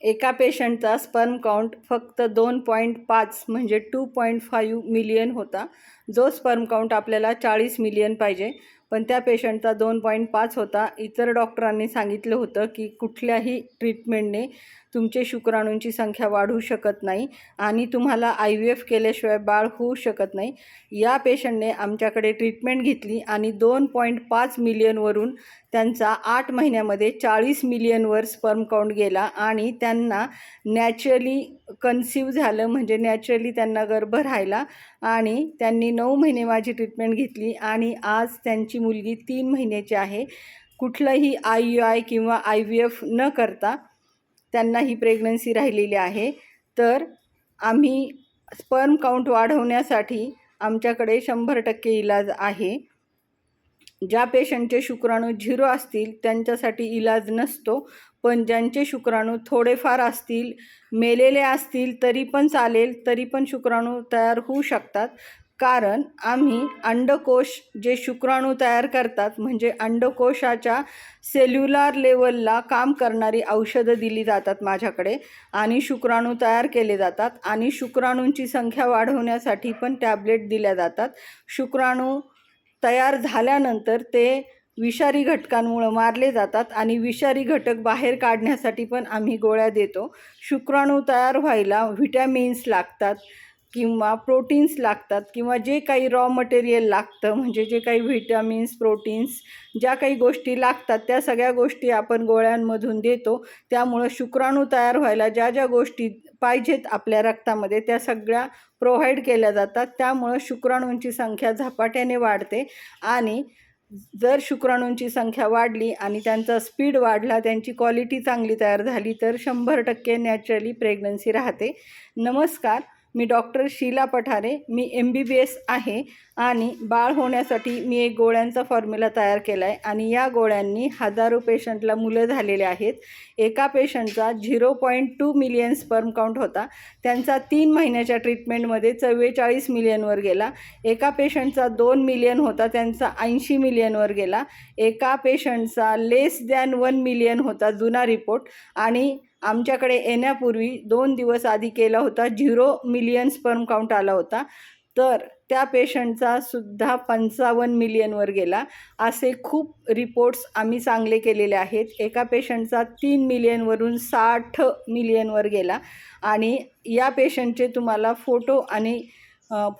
एका पेशंटचा sperm count फक्त दोन पॉईंट पाच म्हणजे टू पॉईंट फाईव्ह मिलियन होता. जो स्पर्म काउंट आपल्याला चाळीस मिलियन पाहिजे पण त्या पेशंटचा दोन पॉईंट पाच होता. इतर डॉक्टरांनी सांगितलं होतं की कुठल्याही ट्रीटमेंटने तुमचे शुक्राणूंची संख्या वाढू शकत नाही आणि तुम्हाला आय व्ही एफ केल्याशिवाय बाळ होऊ शकत नाही. या पेशंटने आमच्याकडे ट्रीटमेंट घेतली आणि दोन पॉईंट पाच मिलियनवरून त्यांचा आठ महिन्यामध्ये चाळीस मिलियनवर स्पर्म काउंट गेला आणि त्यांना नॅचरली कन्सिव्ह झालं म्हणजे नॅचरली त्यांना गर्भ राहिला आणि त्यांनी नऊ महिने माझी ट्रीटमेंट घेतली आणि आज त्यांची मुलगी तीन महिन्याची आहे. कुठलंही आय यू आय किंवा आय व्ही एफ न करता त्यांना ही प्रेग्नन्सी राहिलेली आहे. तर आम्ही स्पर्म काउंट वाढवण्यासाठी आमच्याकडे शंभर टक्के इलाज आहे. ज्या पेशंटचे शुक्राणू झिरो असतील त्यांच्यासाठी इलाज नसतो. पण ज्यांचे शुक्राणू थोडेफार असतील मेलेले असतील तरी पण चालेल तरी पण शुक्राणू तयार होऊ शकतात. कारण आम्ही अंडकोश जे शुक्राणू तयार करतात म्हणजे अंडकोशाच्या सेल्युलार लेवलला काम करणारी औषधं दिली जातात माझ्याकडे आणि शुक्राणू तयार केले जातात आणि शुक्राणूंची संख्या वाढवण्यासाठी पण टॅबलेट दिल्या जातात. शुक्राणू तयार झाल्यानंतर ते विषारी घटकांमुळं मारले जातात आणि विषारी घटक बाहेर काढण्यासाठी पण आम्ही गोळ्या देतो. शुक्राणू तयार व्हायला व्हिटॅमिन्स लागतात. किंवा प्रोटीन्स लागतात किंवा जे काही रॉ मटेरियल लागतं म्हणजे जे काही व्हिटॅमिन्स प्रोटीन्स ज्या काही गोष्टी लागतात त्या सगळ्या गोष्टी आपण गोळ्यांमधून देतो. त्यामुळं शुक्राणू तयार व्हायला ज्या ज्या गोष्टी पाहिजेत आपल्या रक्तामध्ये त्या सगळ्या प्रोव्हाइड केल्या जातात. त्यामुळं शुक्राणूंची संख्या झपाट्याने वाढते आणि जर शुक्राणूंची संख्या वाढली आणि त्यांचा स्पीड वाढला त्यांची क्वालिटी चांगली तयार झाली तर शंभर टक्के नॅचरली प्रेग्नन्सी राहते. नमस्कार. मी डॉक्टर शीला पठारे मी एम बी बी एस आहे आणि बाळ होण्यासाठी मी एक गोळ्यांचा फॉर्म्युला तयार केला आहे आणि या गोळ्यांनी हजारो पेशंटला मुलं झालेले आहेत. एका पेशंटचा zero point two million sperm count होता. त्यांचा तीन महिन्याच्या ट्रीटमेंटमध्ये चव्वेचाळीस मिलियनवर गेला. एका पेशंटचा दोन मिलियन होता त्यांचा ऐंशी मिलियनवर गेला. एका पेशंटचा लेस दॅन वन मिलियन होता जुना रिपोर्ट आणि आमच्याकडे येण्यापूर्वी दोन दिवस आधी केला होता. झिरो मिलियन स्पर्म काउंट आला होता. तर त्या पेशंटचा सुद्धा पंचावन्न मिलियनवर गेला. असे खूप रिपोर्ट्स आम्ही चांगले केलेले आहेत. एका पेशंटचा तीन मिलियनवरून साठ मिलियनवर गेला. आणि या पेशंटचे तुम्हाला फोटो आणि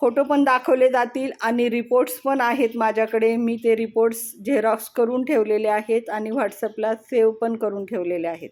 फोटो पण दाखवले जातील आणि रिपोर्ट्स पण आहेत माझ्याकडे. मी ते रिपोर्ट्स झेरॉक्स करून ठेवलेले आहेत आणि व्हॉट्सअपला सेव्ह पण करून ठेवलेले आहेत.